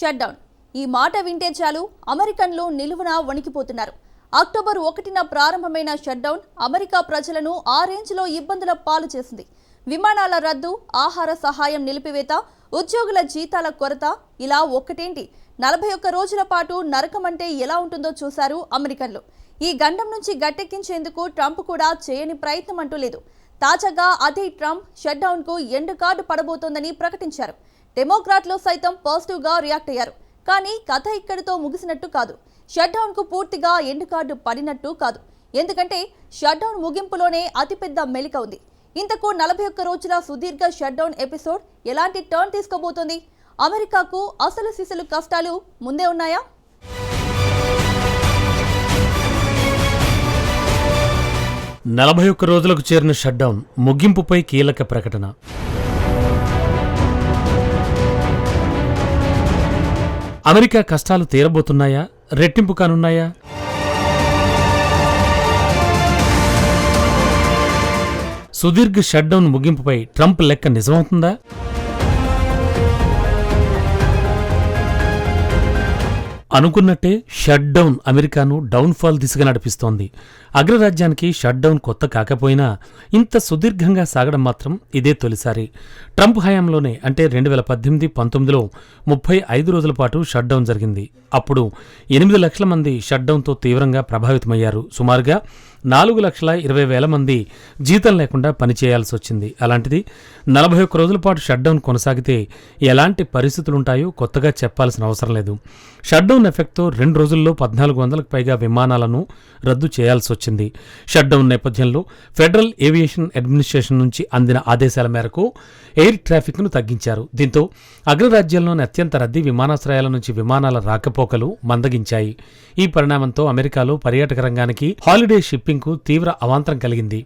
Shutdown ఈ మాట వింటే చాలు అమెరికన్లు నిలువున వణికిపోతున్నారు. అక్టోబర్ ఒకటిన ప్రారంభమైన షట్డౌన్ అమెరికా ప్రజలను ఆ రేంజ్లో ఇబ్బందుల పాలు చేసింది. విమానాల రద్దు ఆహార సహాయం నిలిపివేత ఉద్యోగుల జీతాల కొరత ఇలా ఒక్కటేంటి నలభై ఒక్క రోజుల పాటు నరకం అంటే ఎలా ఉంటుందో చూశారు అమెరికన్లు. ఈ గండం నుంచి గట్టెక్కించేందుకు ట్రంప్ కూడా చేయని ప్రయత్నం అంటూ లేదు. తాజాగా అదే ట్రంప్ షట్డౌన్కు ఎండు ఎండ్ కార్డు పడబోతోందని ప్రకటించారు. డెమోక్రాట్లు సైతం పాజిటివ్గా రియాక్ట్ అయ్యారు. కానీ కథ ఇక్కడితో ముగిసినట్టు కాదు. షట్డౌన్కు కు పూర్తిగా ఎండ్ కార్డు పడినట్టు కాదు. ఎందుకంటే షట్డౌన్ ముగింపులోనే అతిపెద్ద మెలిక ఉంది. ఇంతకు నలభై ఒక్క రోజుల సుదీర్ఘ షట్డౌన్ ఎపిసోడ్ ఎలాంటి టర్న్ తీసుకోబోతోంది? అమెరికాకు అసలు సిసలు కష్టాలు ముందే ఉన్నాయా? నలభై ఒక్క రోజులకు చేరిన షట్డౌన్ ముగింపుపై కీలక ప్రకటన. అమెరికా కష్టాలు తీరబోతున్నాయా? రెట్టింపు కానున్నాయా? సుదీర్ఘ షట్డౌన్ ముగింపుపై ట్రంప్ లెక్క నిజమవుతుందా? అనుకున్నట్టే షట్ డౌన్ అమెరికాను డౌన్ఫాల్ దిశగా నడిపిస్తోంది. అగ్రరాజ్యానికి షట్ డౌన్ కొత్త కాకపోయినా ఇంత సుదీర్ఘంగా సాగడం మాత్రం ఇదే తొలిసారి. ట్రంప్ హయాంలోనే అంటే రెండు వేల పద్దెనిమిది పంతొమ్మిదిలో ముప్పై ఐదు రోజుల పాటు షట్ డౌన్ జరిగింది. అప్పుడు ఎనిమిది లక్షల మంది షట్ డౌన్తో తీవ్రంగా ప్రభావితమయ్యారు. సుమారుగా నాలుగు లక్షల ఇరవై వేల మంది జీతం లేకుండా పనిచేయాల్సి వచ్చింది. అలాంటిది నలభై ఒక్క రోజుల పాటు షట్డౌన్ కొనసాగితే ఎలాంటి పరిస్థితులుంటాయో కొత్తగా చెప్పాల్సిన అవసరం లేదు. షట్డౌన్ ఎఫెక్ట్తో రెండు రోజుల్లో పద్నాలుగు వందలకు పైగా విమానాలను రద్దు చేయాల్సి వచ్చింది. షట్డౌన్ నేపథ్యంలో ఫెడరల్ ఏవియేషన్ అడ్మినిస్ట్రేషన్ నుంచి అందిన ఆదేశాల మేరకు ఎయిర్ ట్రాఫిక్ను తగ్గించారు. దీంతో అగ్రరాజ్యాల్లోని అత్యంత రద్దీ విమానాశ్రయాల నుంచి విమానాల రాకపోకలు మందగించాయి. ఈ పరిణామంతో అమెరికాలో పర్యాటక రంగానికి హాలిడే షిప్పింగ్ షిప్పింగ్కు తీవ్ర అవాంతరం కలిగింది.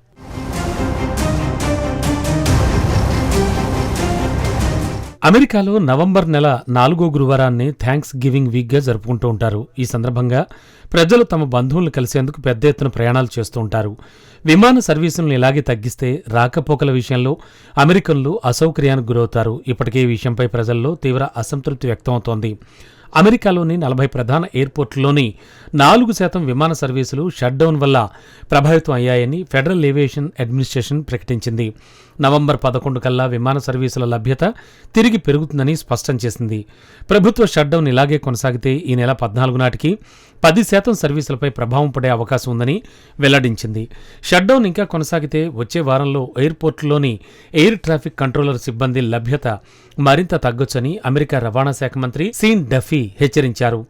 అమెరికాలో నవంబర్ నెల నాలుగో గురువారాన్ని థ్యాంక్స్ గివింగ్ వీక్గా జరుపుకుంటూ ఉంటారు. ఈ సందర్భంగా ప్రజలు తమ బంధువులను కలిసేందుకు పెద్ద ఎత్తున ప్రయాణాలు చేస్తూ ఉంటారు. విమాన సర్వీసులను ఇలాగే తగ్గిస్తే రాకపోకల విషయంలో అమెరికన్లు అసౌకర్యానికి గురవుతారు. ఇప్పటికే ఈ విషయంపై ప్రజల్లో తీవ్ర అసంతృప్తి వ్యక్తమవుతోంది. అమెరికాలోని నలభై ప్రధాన ఎయిర్పోర్టుల్లోని నాలుగు శాతం విమాన సర్వీసులు షట్డౌన్ వల్ల ప్రభావితం అయ్యాయని ఫెడరల్ ఏవియేషన్ అడ్మినిస్ట్రేషన్ ప్రకటించింది. నవంబర్ పదకొండు కల్లా విమాన సర్వీసుల లభ్యత తిరిగి పెరుగుతుందని స్పష్టం చేసింది. ప్రభుత్వ షట్డౌన్ ఇలాగే కొనసాగితే ఈ నెల పద్నాలుగు నాటికి పది శాతం సర్వీసులపై ప్రభావం పడే అవకాశం ఉందని వెల్లడించింది. షట్డౌన్ ఇంకా కొనసాగితే వచ్చే వారంలో ఎయిర్పోర్టులోని ఎయిర్ ట్రాఫిక్ కంట్రోలర్ సిబ్బంది లభ్యత మరింత తగ్గొచ్చని అమెరికా రవాణా శాఖ మంత్రి సీన్ డఫీ హెచ్చరించారు.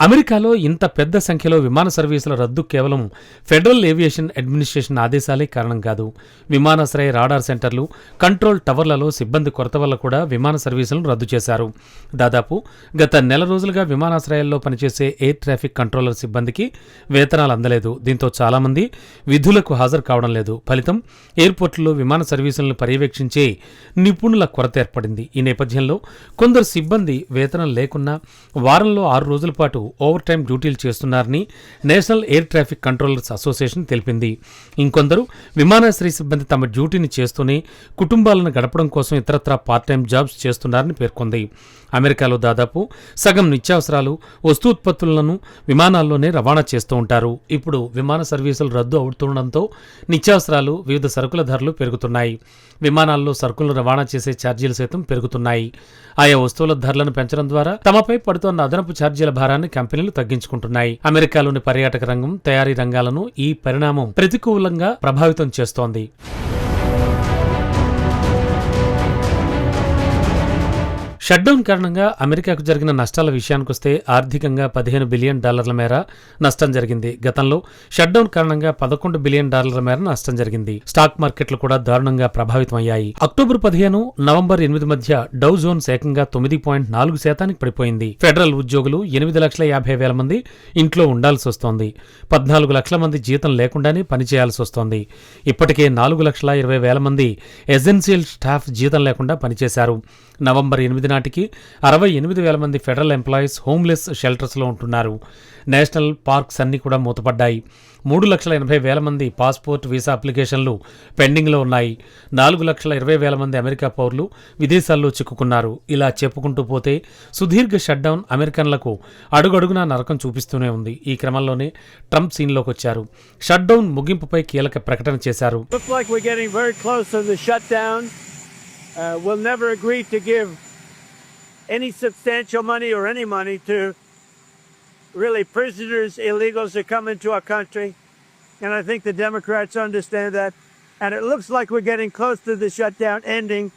అమెరికాలో ఇంత పెద్ద సంఖ్యలో విమాన సర్వీసుల రద్దు కేవలం ఫెడరల్ ఏవియేషన్ అడ్మినిస్ట్రేషన్ ఆదేశాలే కారణం కాదు. విమానాశ్రయ రాడార్ సెంటర్లు కంట్రోల్ టవర్లలో సిబ్బంది కొరత వల్ల కూడా విమాన సర్వీసులను రద్దు చేశారు. దాదాపు గత నెల రోజులుగా విమానాశ్రయాల్లో పనిచేసే ఎయిర్ ట్రాఫిక్ కంట్రోలర్ సిబ్బందికి వేతనాలు అందలేదు. దీంతో చాలామంది విధులకు హాజరు కావడం లేదు. ఫలితం ఎయిర్పోర్టుల్లో విమాన సర్వీసులను పర్యవేక్షించే నిపుణుల కొరత ఏర్పడింది. ఈ నేపథ్యంలో కొందరు సిబ్బంది వేతనం లేకున్నా వారంలో ఆరు రోజుల పాటు ఓవర్ టైం డ్యూటీలు చేస్తున్నారని National Air Traffic Controllers Association తెలిపింది. ఇంకొందరు విమానాశ్రయ సిబ్బంది తమ డ్యూటీని చేస్తూనే కుటుంబాలను గడపడం కోసం ఇతరత్రా పార్ట్ టైం జాబ్స్ చేస్తున్నారని పేర్కొంది. అమెరికాలో దాదాపు సగం నిత్యావసరాలు వస్తూత్పత్తులను విమానాల్లోనే రవాణా చేస్తూ ఉంటారు. ఇప్పుడు విమాన సర్వీసులు రద్దు అవుతుండడంతో నిత్యావసరాలు వివిధ సరుకుల ధరలు పెరుగుతున్నాయి. విమానాల్లో సరుకులను రవాణా చేసే ఛార్జీలు సైతం పెరుగుతున్నాయి. ఆయా వస్తువుల ధరలను పెంచడం ద్వారా తమపై పడుతున్న అదనపు ఛార్జీల భారాన్ని కంపెనీలు తగ్గించుకుంటున్నాయి. అమెరికాలోని పర్యాటక రంగం తయారీ రంగాలను ఈ పరిణామం ప్రతికూలంగా ప్రభావితం చేస్తోంది. షట్డౌన్ కారణంగా అమెరికాకు జరిగిన నష్టాల విషయానికొస్తే ఆర్థికంగా పదిహేను బిలియన్ డాలర్ల మేర నష్టం జరిగింది. గతంలో షట్డౌన్ కారణంగా పదకొండు బిలియన్ డాలర్ల మేర నష్టం జరిగింది. స్టాక్ మార్కెట్లు కూడా దారుణంగా ప్రభావితమయ్యాయి. అక్టోబర్ పదిహేను నవంబర్ ఎనిమిది మధ్య డౌ జోన్స్ ఏకంగా తొమ్మిది పాయింట్ నాలుగు శాతానికి పడిపోయింది. ఫెడరల్ ఉద్యోగులు ఎనిమిది లక్షల యాభై వేల మంది ఇంట్లో ఉండాల్సి వస్తోంది. పద్నాలుగు లక్షల మంది జీతం లేకుండానే పనిచేయాల్సి వస్తోంది. ఇప్పటికే నాలుగు లక్షల ఇరవై వేల మంది ఎసెన్షియల్ స్టాఫ్ జీతం లేకుండా పనిచేశారు. నవంబర్ ఎనిమిది నాటికి అరవై ఎనిమిది వేల మంది ఫెడరల్ ఎంప్లాయీస్ హోమ్లెస్ షెల్టర్స్లో ఉంటున్నారు. నేషనల్ పార్క్స్ అన్నీ కూడా మూతపడ్డాయి. మూడు లక్షల ఎనభై వేల మంది పాస్పోర్ట్ వీసా అప్లికేషన్లు పెండింగ్లో ఉన్నాయి. నాలుగు లక్షల ఇరవై వేల మంది అమెరికా పౌరులు విదేశాల్లో చిక్కుకున్నారు. ఇలా చెప్పుకుంటూ పోతే సుదీర్ఘ షట్డౌన్ అమెరికన్లకు అడుగడుగునా నరకం చూపిస్తూనే ఉంది. ఈ క్రమంలోనే ట్రంప్ సీన్లోకి వచ్చారు. షట్డౌన్ ముగింపుపై కీలక ప్రకటన చేశారు. Uh, we'll never agree to give any substantial money or any money to really prisoners, illegals that come into our country. And I think the Democrats understand that. And it looks like we're getting close to the shutdown ending.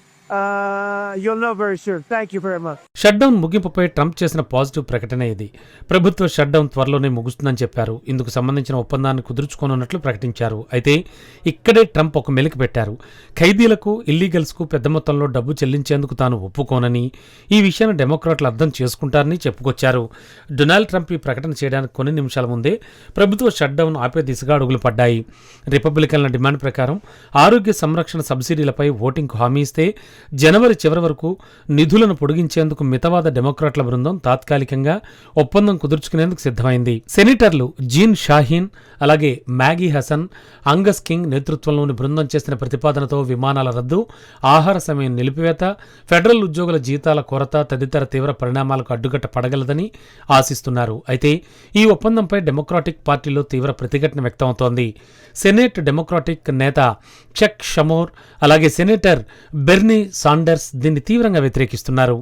Shutdown ముగింపుపై Trump చేసిన positive ప్రకటన ఇది. ప్రభుత్వ shutdown త్వరలోనే ముగుస్తుందని చెప్పారు. ఇందుకు సంబంధించిన ఒప్పందాన్ని కుదుర్చుకోనున్నట్లు ప్రకటించారు. అయితే ఇక్కడే ట్రంప్ ఒక మెలికి పెట్టారు. ఖైదీలకు ఇల్లీగల్స్కు పెద్ద మొత్తంలో డబ్బు చెల్లించేందుకు తాను ఒప్పుకోనని ఈ విషయాన్ని డెమోక్రాట్లు అర్థం చేసుకుంటారని చెప్పుకొచ్చారు. డొనాల్డ్ ట్రంప్ ఈ ప్రకటన చేయడానికి కొన్ని నిమిషాల ముందే ప్రభుత్వ షట్డౌన్ ఆపే దిశగా అడుగులు పడ్డాయి. రిపబ్లికన్ల డిమాండ్ ప్రకారం ఆరోగ్య సంరక్షణ సబ్సిడీలపై ఓటింగ్కు హామీ ఇస్తే జనవరి చివరి వరకు నిధులను పొడిగించేందుకు మితవాద డెమోక్రాట్ల బృందం తాత్కాలికంగా ఒప్పందం కుదుర్చుకునేందుకు సిద్ధమైంది. సెనేటర్లు జీన్ షాహీన్ అలాగే మ్యాగీ హసన్ అంగస్ కింగ్ నేతృత్వంలోని బృందం చేసిన ప్రతిపాదనతో విమానాల రద్దు ఆహార సమయం నిలిపివేత ఫెడరల్ ఉద్యోగుల జీతాల కొరత తదితర తీవ్ర పరిణామాలకు అడ్డుకట్ట పడగలదని ఆశిస్తున్నారు. అయితే ఈ ఒప్పందంపై డెమోక్రాటిక్ పార్టీలో తీవ్ర ప్రతిఘటన వ్యక్తమవుతోంది. సెనేట్ డెమోక్రాటిక్ నేత చెక్ షమోర్ అలాగే సెనేటర్ బెర్నీ సాండర్స్ దీన్ని తీవ్రంగా వ్యతిరేకిస్తున్నారు.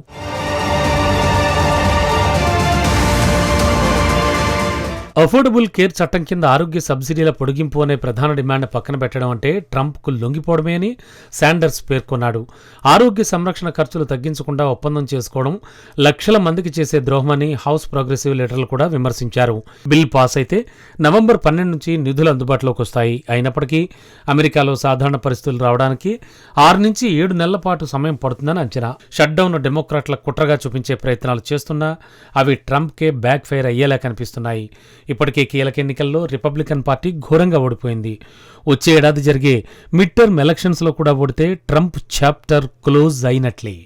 అఫోర్డబుల్ కేర్ చట్టం కింద ఆరోగ్య సబ్సిడీల పొడిగింపు అనే ప్రధాన డిమాండ్ పక్కన పెట్టడం అంటే ట్రంప్కు లొంగిపోవడమే అని శాండర్స్ పేర్కొన్నాడు. ఆరోగ్య సంరక్షణ ఖర్చులు తగ్గించకుండా ఒప్పందం చేసుకోవడం లక్షల మందికి చేసే ద్రోహమని హౌస్ ప్రోగ్రెసివ్ లీడర్లు కూడా విమర్శించారు. బిల్ పాస్ అయితే నవంబర్ పన్నెండు నుంచి నిధులు అందుబాటులోకి వస్తాయి. అయినప్పటికీ అమెరికాలో సాధారణ పరిస్థితులు రావడానికి ఆరు నుంచి ఏడు నెలల పాటు సమయం పడుతుందని అంచనా. షట్డౌన్ డెమోక్రాట్ల కుట్రగా చూపించే ప్రయత్నాలు చేస్తున్నా అవి ట్రంప్కే బ్యాక్ ఫైర్ అయ్యేలా కనిపిస్తున్నాయి. ఇప్పటికే కీలక ఎన్నికల్లో రిపబ్లికన్ పార్టీ ఘోరంగా ఓడిపోయింది. వచ్చే ఏడాది జరిగే మిడ్ టర్మ్ ఎలక్షన్స్లో కూడా ఓడితే ట్రంప్ చాప్టర్ క్లోజ్ అయినట్లే.